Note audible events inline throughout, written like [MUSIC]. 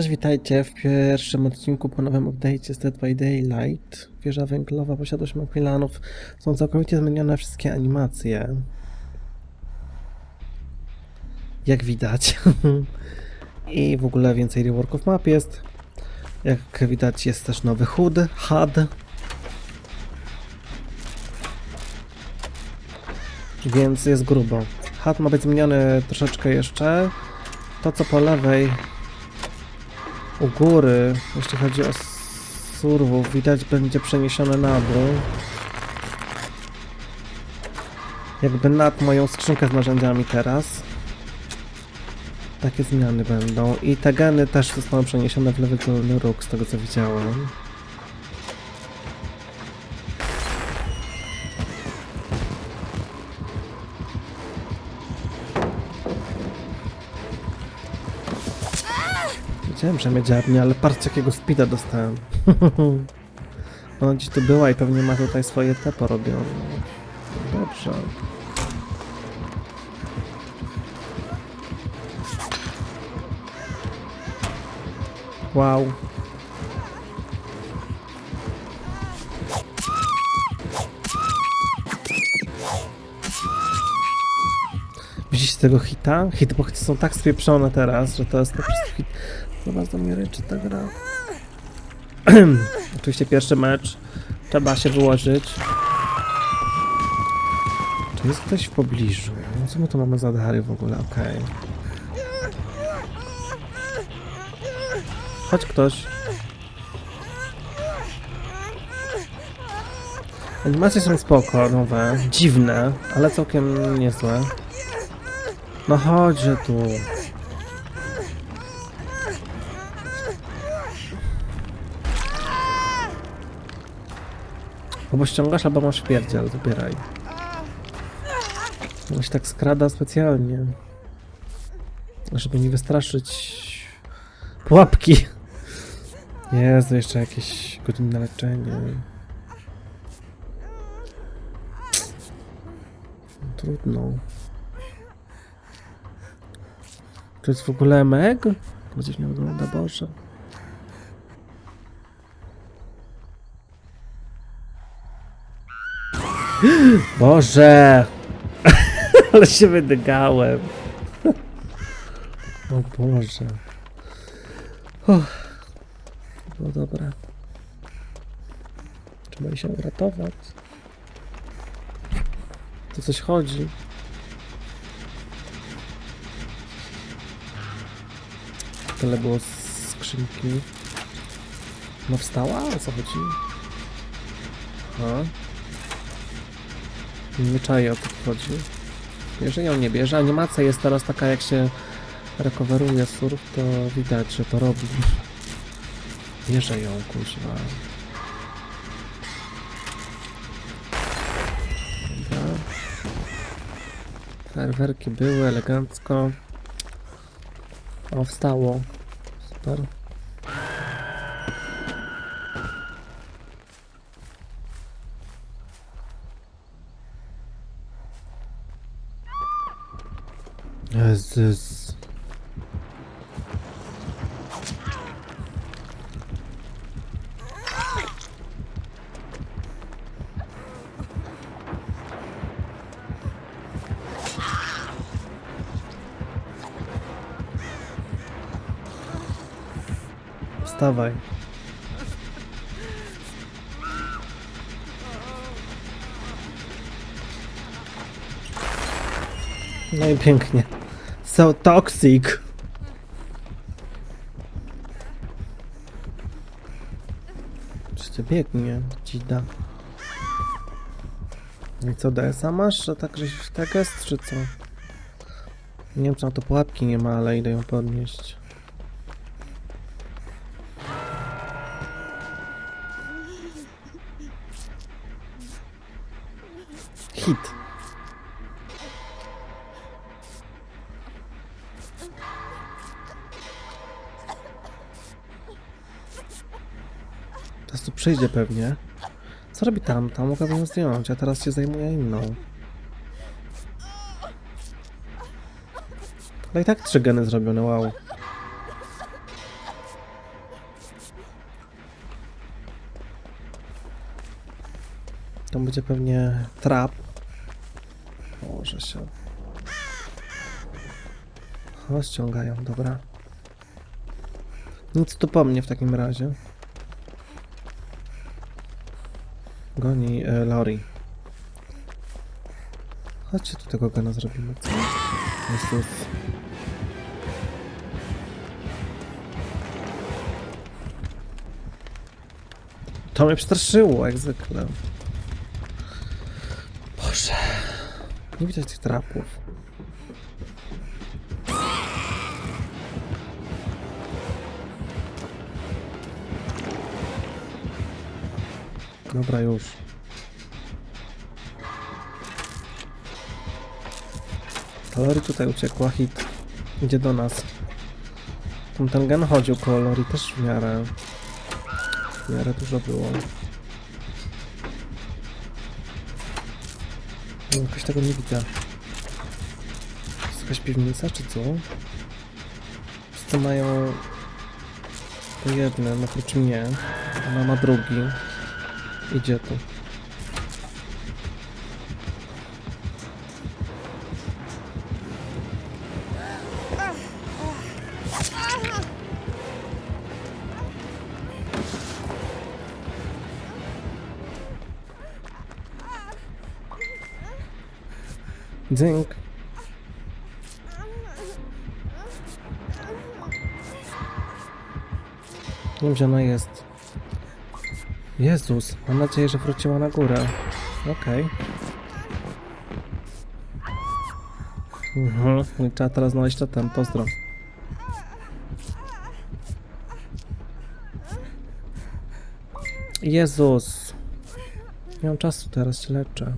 Cześć, witajcie w pierwszym odcinku po nowym update'cie z Dead by Daylight. Wieża węglowa, posiadłość Macmillanów. Są całkowicie zmienione wszystkie animacje. Jak widać. [LAUGHS] I w ogóle więcej reworków map jest. Jak widać jest też nowy HUD, HUD. Więc jest grubo. HUD ma być zmieniony troszeczkę jeszcze. To co po lewej u góry, jeśli chodzi o surwów, widać będzie przeniesione na dół. Jakby nad moją skrzynkę z narzędziami teraz. Takie zmiany będą. I te geny też zostaną przeniesione w lewy górny róg, z tego co widziałem. Że mnie dziabnie, ale patrzcie jakiego speeda dostałem. [LAUGHS] Ona gdzieś tu była i pewnie ma tutaj swoje te porobione. Dobrze. Wow. Widzicie tego hita? Hitboxy są tak spieprzone teraz, że to jest po prostu hit. Zobacz do mnie ryczy ta gra. [CLEARS THROAT] Oczywiście pierwszy mecz. Trzeba się wyłożyć. Czy jest ktoś w pobliżu? No Co my tu mamy za dary w ogóle? Okej. Chodź ktoś. Animacje są spoko, nowe, dziwne, ale całkiem niezłe. No chodźże tu. Albo ściągasz, albo masz pierdziel, wybieraj. On się tak skrada specjalnie. Żeby nie wystraszyć pułapki. Jezu, jeszcze jakieś godzinne leczenie. Trudno. To jest w ogóle Meg? Gdzieś nie wygląda, Boże. Boże! [LAUGHS] Ale się wydygałem. O Boże. Uff. No dobra. Trzeba się uratować. To coś chodzi. Tyle było z skrzynki. No wstała? O co chodzi? A? Nie czaję o co chodzi. Bierze ją, nie bierze. Animacja jest teraz taka, jak się recoveruje surf, to widać, że to robi. Bierze ją, kuźwa. Dobra. Fajerwerki były elegancko. O, wstało. Super. Jezus. Wstawaj. No i pięknie. So toxic. Przecież biegnie, dzida. I co, DS-a masz? A tak, żeś tak jest, czy co? Nie wiem, czy na to pułapki nie ma, ale idę ją podnieść. Hit. Teraz tu przyjdzie pewnie. Co robi tam? Tam mogłabym ją zdjąć, a teraz się zajmuję inną. Ale i tak trzy geny zrobione, wow. To będzie pewnie trap. Może się. O, ściągają, dobra. Nic tu po mnie w takim razie. Goni e, Lori. Chodźcie tu tego gana zrobimy. Jezus. To mnie przestraszyło, jak zwykle. Boże. Nie widać tych trapów. Dobra, już. Lori tutaj uciekła, hit. Idzie do nas. Tam ten gen chodził koło Lori też w miarę. W miarę dużo było. No, jakoś tego nie widzę. Jest jakaś piwnica, czy co? Wszyscy mają... To jeden, oprócz mnie. Ona ma drugi. Idzie tu. Wiem, gdzie ona jest. Jezus, mam nadzieję, że wróciła na górę. Okej. Mhm, i trzeba teraz znaleźć to tam, pozdro. Jezus. Nie mam czasu, teraz się leczę.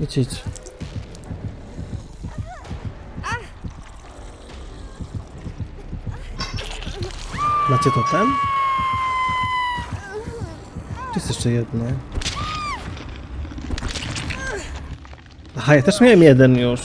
Idź, idź. Macie totem? Tu jest jeszcze jedno. Aha, ja też miałem jeden już.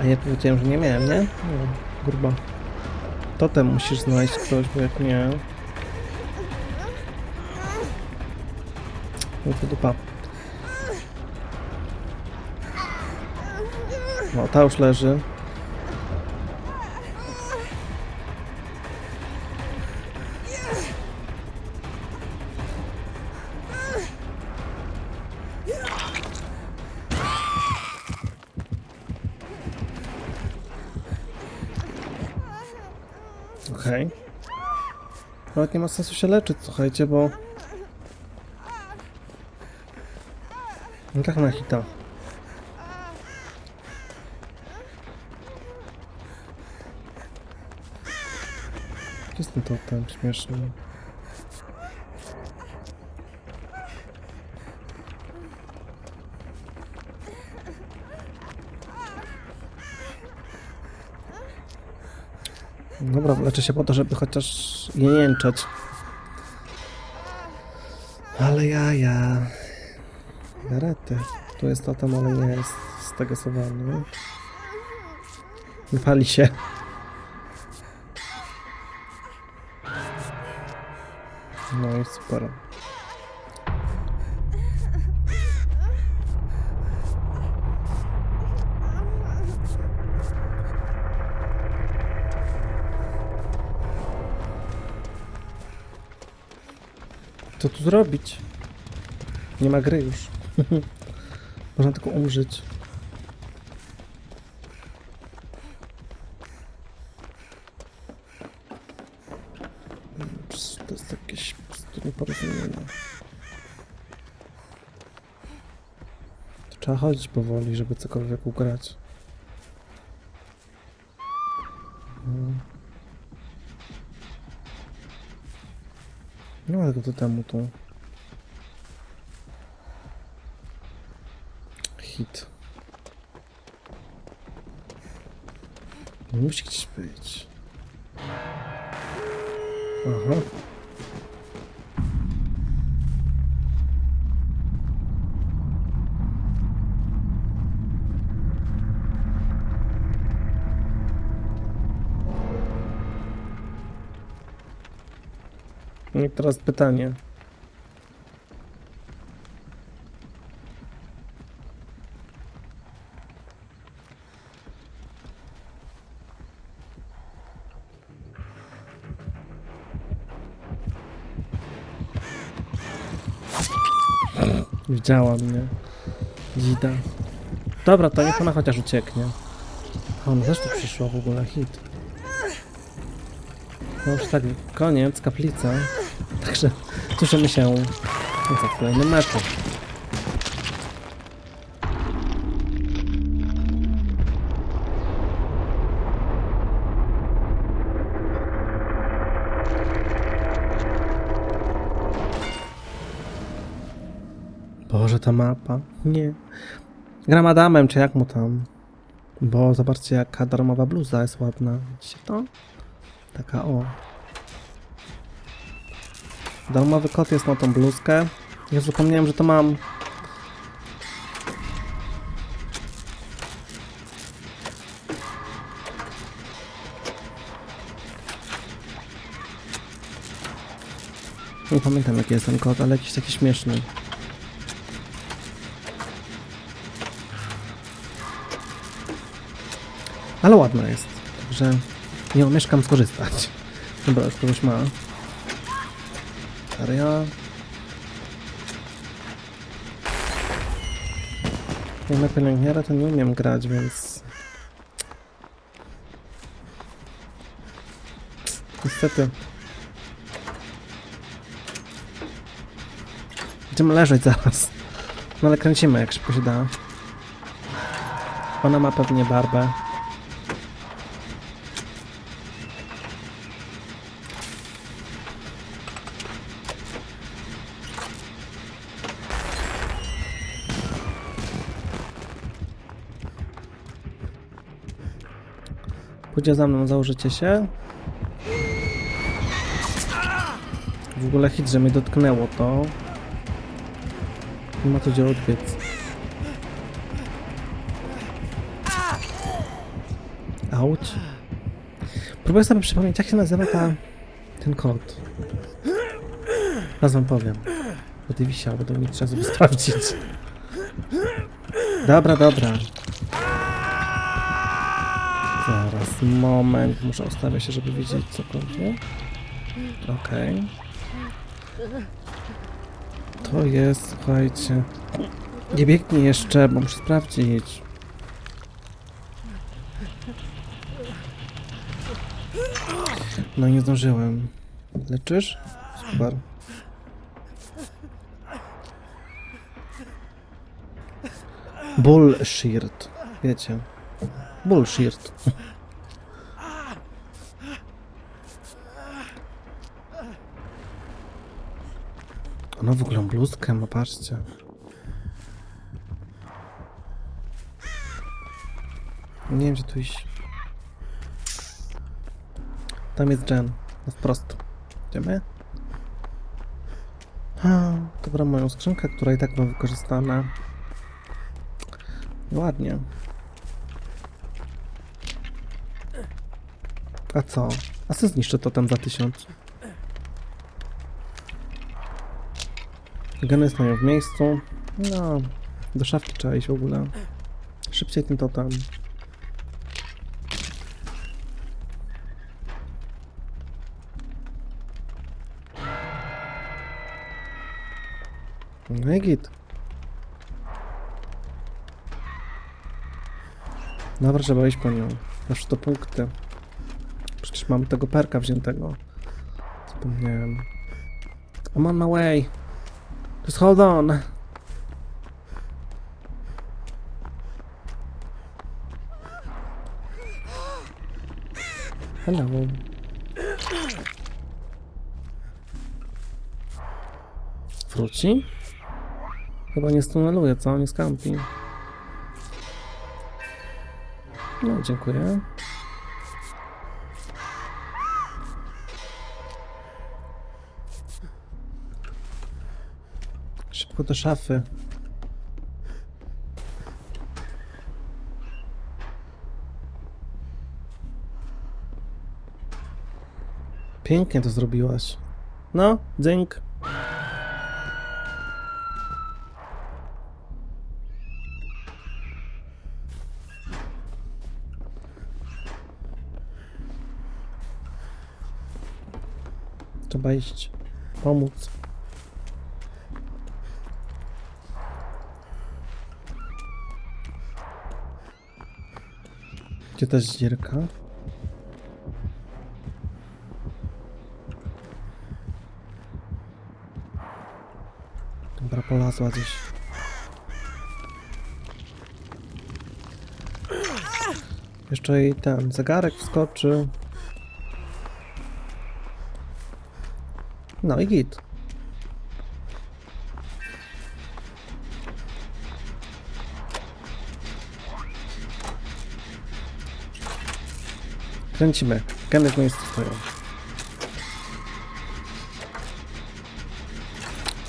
A ja powiedziałem, że nie miałem, nie? No, kurwa. Totem musisz znaleźć ktoś, bo jak nie... No to dupa. No, ta już leży. Okej. Nawet nie ma sensu się leczyć, słuchajcie, bo... No tak na hita. Totem śmieszny? Dobra, leczę się po to, żeby chociaż nie jęczeć. Ale ja, ja. Garety. Tu jest totem, ale nie jest stegesowany. Nie pali się. No i super. Co tu zrobić? Nie ma gry już. [LAUGHS] Można tylko umrzeć. Psz, To jest jakieś po prostu nieporozumienie. To trzeba chodzić powoli, żeby cokolwiek ugrać. Mm. Nie ma tego totemu tu. Hit. Musi gdzieś być. Aha. No i teraz pytanie. Widziała mnie. Dzida. Dobra, to niech ona chociaż ucieknie. A ona też tu przyszła w ogóle, hit. No już tak, koniec, kaplica. Także słyszymy się w kolejnym meczu. Boże, ta mapa. Nie. Gram Adamem, czy jak mu tam? Bo zobaczcie, jaka darmowa bluza jest ładna. Widzicie to? Taka o. Darmowy kot jest na tą bluzkę. Ja zapomniałem, że to mam. Nie pamiętam jaki jest ten kot, ale jakiś taki śmieszny. Ale ładna jest. Także nie omieszkam skorzystać. Dobra, już kogoś ma. Aria. Ja na pielęgniarę to nie umiem grać, więc... Niestety. Będziemy leżeć zaraz. No ale kręcimy jak szybko się da. Ona ma pewnie barbę. Pójdzie za mną, założycie się. W ogóle hit, że mnie dotknęło to. Nie ma tu gdzie odbiec. Auć. Próbuję sobie przypomnieć, jak się nazywa ta... ten kod. Raz wam powiem. Będę wisiał, będę mi trzeba sobie sprawdzić. Dobra, dobra. Moment. Muszę ustawiać się, żeby widzieć cokolwiek. Okej. To jest, słuchajcie. Nie biegnij jeszcze, bo muszę sprawdzić. No nie zdążyłem. Leczysz? Super. Bullshit. Wiecie. Bullshit. Ona w ogóle bluzkę ma, patrzcie. Nie wiem, gdzie tu iść. Tam jest Jen. No wprost. Idziemy? A, dobra, moją skrzynkę, która i tak była wykorzystana. Ładnie. A co? A co zniszczę to tam za tysiąc? Geny stoją w miejscu. No, do szafki trzeba iść w ogóle. Szybciej tym totem. No i git. Dobra, trzeba iść po nią. Aż to punkty. Przecież mam tego perka wziętego. Zapomniałem. I'm on my way. Just hold on. Hello. Wróci? Chyba nie stuneluje, co? Nie skampi. No, dziękuję. Szybko do szafy. Pięknie to zrobiłaś. No, dzynk. Trzeba iść. Pomóc. Gdzie ta zdzierka? Dobra, polazła gdzieś. Jeszcze jej ten zegarek wskoczy. No i git. Kręcimy. Geny w miejscu stoją.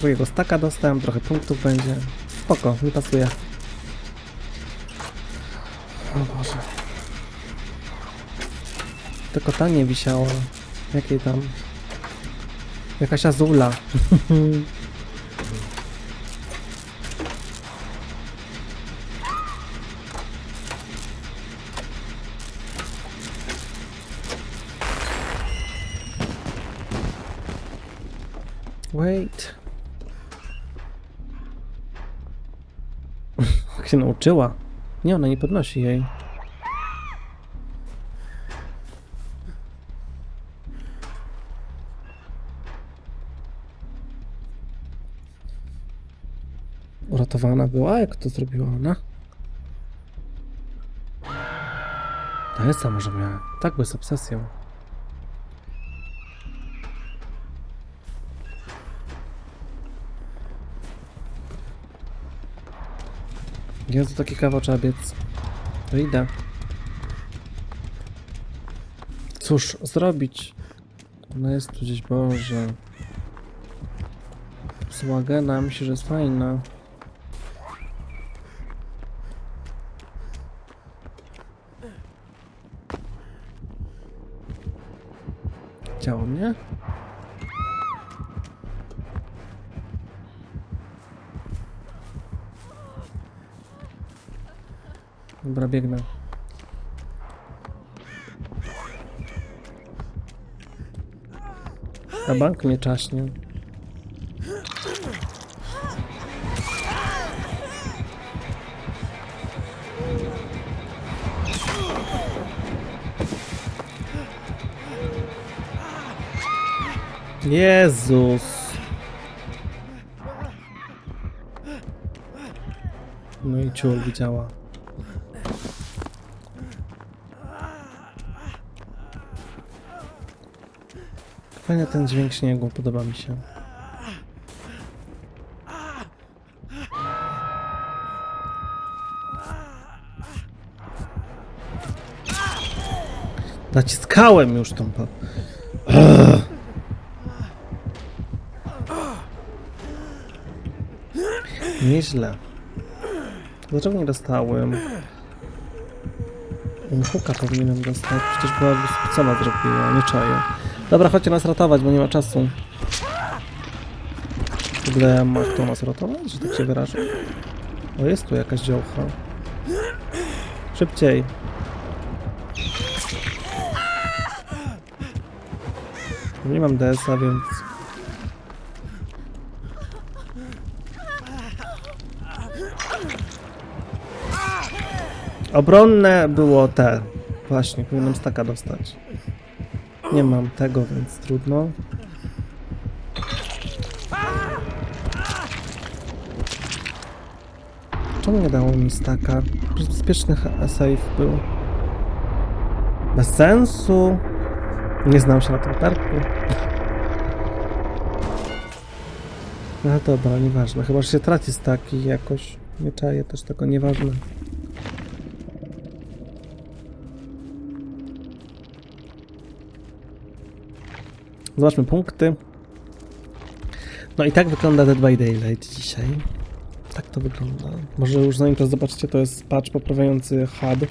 Drugiego staka dostałem, trochę punktów będzie. Spoko, mi pasuje. O Boże. Tylko ta nie wisiała. Jakiej tam? Jakaś azula. [LAUGHS] się nauczyła. Nie, ona nie podnosi jej. Uratowana była? Jak to zrobiła ona? To jest może miała. Tak, bo jest obsesją. Jezu, taki kawał. To idę. Cóż zrobić? Ona jest tu gdzieś, Boże. Słagena, myślę, że jest fajna. Chciało mnie? Dobra, biegnę. A bank mnie czaśnie. Jezus. No i ciul widziała. Fajny ten dźwięk śniegu, podoba mi się. Naciskałem już tą... Ugh. Nieźle. Dlaczego nie dostałem? Huka powinienem dostać. Przecież była co ona zrobiła, nie czaję. Dobra, chodźcie nas ratować, bo nie ma czasu. W ogóle masz kto nas ratować, że tak się wyrażę? O, jest tu jakaś działka. Szybciej. Nie mam DS-a, więc... Obronne było te. Właśnie, powinienem staka dostać. Nie mam tego, więc trudno. Czemu nie dało mi staka? Bezpieczny save był. Bez sensu. Nie znam się na tym targu. No dobra, nieważne. Chyba, że się traci staki jakoś. Nie czaję też tego, nieważne. Zobaczmy punkty. No i tak wygląda Dead by Daylight dzisiaj. Tak to wygląda. Może już zanim to zobaczycie, to jest patch poprawiający HUD.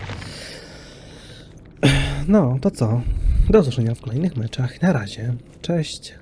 No, to co? Do zobaczenia w kolejnych meczach. Na razie. Cześć.